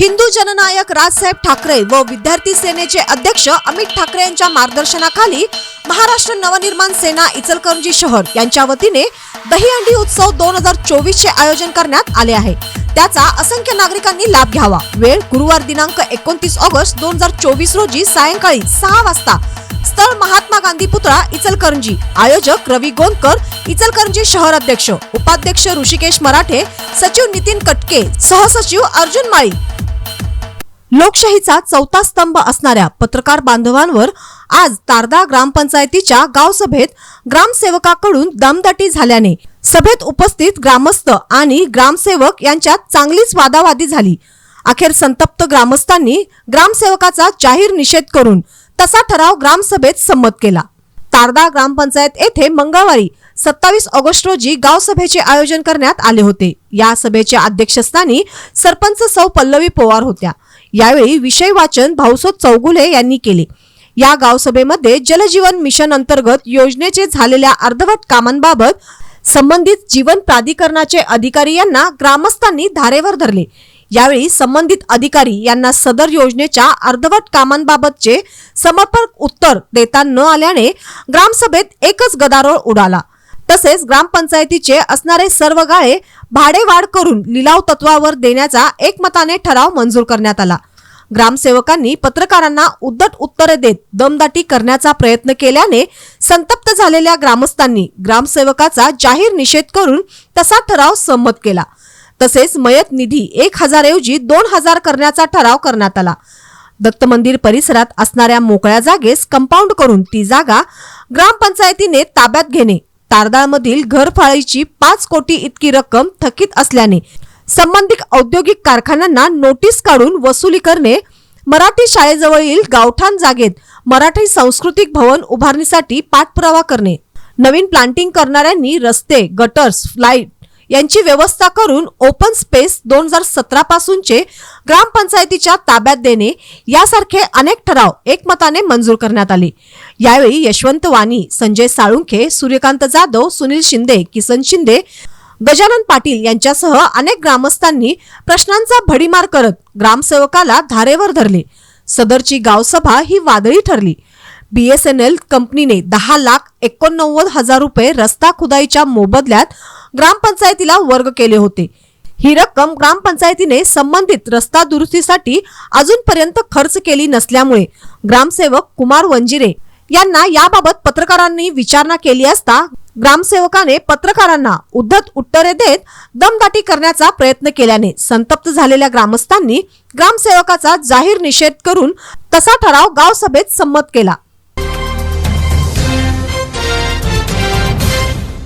हिंदू जननायक राजसाहेब ठाकरे व विद्यार्थी सेनेचे अध्यक्ष अमित ठाकरे यांच्या मार्गदर्शनाखाली महाराष्ट्र नवनिर्माण सेना इचलकरंजी शहर यांच्या वतीने दहीहंडी उत्सव दोन हजार चोवीस चे आयोजन करण्यात आले आहे. त्याचा असंख्य नागरिकांनी लाभ घ्यावा. वेळ गुरुवार दिनांक एकोणतीस ऑगस्ट दोन हजार चोवीस रोजी सायंकाळी सहा वाजता. स्थळ महात्मा गांधी पुतळा इचलकरंजी. आयोजक रवी गोंदकर इचलकरंजी शहर अध्यक्ष. उपाध्यक्ष ऋषिकेश मराठे सचिव नितीन कटके सहसचिव अर्जुन माळी. लोकशाहीचा चौथा स्तंभ असणाऱ्या पत्रकार बांधवांवर आज तारदा ग्रामपंचायतीच्या गावसभेत ग्रामसेवकाकडून दमदाटी झाल्याने सभेत उपस्थित ग्रामस्थ आणि ग्रामसेवक यांच्यात चांगलीच वादावादी झाली. अखेर संतप्त ग्रामस्थांनी ग्रामसेवकाचा जाहीर निषेध करून तसा ठराव ग्रामसभेत संमत केला. तारदा ग्रामपंचायत येथे मंगळवारी सत्तावीस ऑगस्ट रोजी गाव सभेचे आयोजन करण्यात आले होते. या सभेच्या अध्यक्षस्थानी सरपंच सौ पल्लवी पवार होत्या. यावेळी विषय वाचन भाऊसोद चौगुले यांनी केले. या गावसभेमध्ये जलजीवन मिशन अंतर्गत योजनेचे झालेल्या अर्धवट कामांबाबत संबंधित जीवन प्राधिकरणाचे अधिकारी यांना ग्रामस्थांनी धारेवर धरले. यावेळी संबंधित अधिकारी यांना सदर योजनेच्या अर्धवट कामांबाबतचे समर्पक उत्तर देता न आल्याने ग्रामसभेत एकच गदारोळ उडाला. तसेच ग्रामपंचायतीचे असणारे सर्व गाळे भाडेवाढ करून लिलाव तत्वावर देण्याचा एकमताने ठराव मंजूर करण्यात आला. ग्रामसेवकांनी पत्रकारांना उद्धट उत्तरे देत दमदाटी करण्याचा प्रयत्न केल्याने संतप्त झालेल्या ग्रामस्थांनी ग्रामसेवकाचा जाहीर निषेध करून तसा ठराव संमत केला. तसेच मयत निधी एक हजारऐवजी दोन हजार करण्याचा ठराव करण्यात आला. दत्त मंदिर परिसरात असणाऱ्या मोकळ्या जागेस कंपाऊंड करून ती जागा ग्रामपंचायतीने ताब्यात घेणे तारदाळमधील घरफाळीची पाच कोटी इतकी रक्कम थकीत असल्याने संबंधित औद्योगिक कारखान्यांना नोटीस काढून वसुली करणे मराठी शाळेजवळील गावठाण जागेत मराठी सांस्कृतिक भवन उभारणीसाठी पाठपुरावा करणे नवीन प्लांटिंग करणाऱ्यांनी रस्ते गटर्स फ्लाईट यांची व्यवस्था करून ओपन स्पेस दोन हजार सतरा पासूनचे ग्रामपंचायतीच्या ताब्यात देणे यासारखे अनेक ठराव एकमताने मंजूर करण्यात आले. यावेळी यशवंत वाणी संजय साळुंखे सूर्यकांत जाधव सुनील शिंदे किसन शिंदे गजानन पाटील यांच्यासह अनेक ग्रामस्थांनी प्रश्नांचा भडीमार करत ग्रामसेवकाला धारेवर धरले. सदरची गावसभा ही वादळी ठरली. बीएसएनएल कंपनीने दहा लाख एकोणनव्वद हजार रुपये रस्ता खुदाईच्या मोबदल्यात ग्रामपंचायतीला वर्ग केले होते. ही रक्कम ग्रामपंचायतीने संबंधित रस्ता दुरुस्तीसाठी अजूनपर्यंत खर्च केली नसल्यामुळे ग्रामसेवक कुमार वंजिरे यांना याबाबत पत्रकारांनी विचारणा केली असता ग्रामसेवकाने पत्रकारांना उद्धत उत्तरे देत दमदाटी करण्याचा प्रयत्न केल्याने संतप्त झालेल्या ग्रामस्थांनी ग्रामसेवकाचा जाहीर निषेध करून तसा ठराव गावसभेत संमत केला.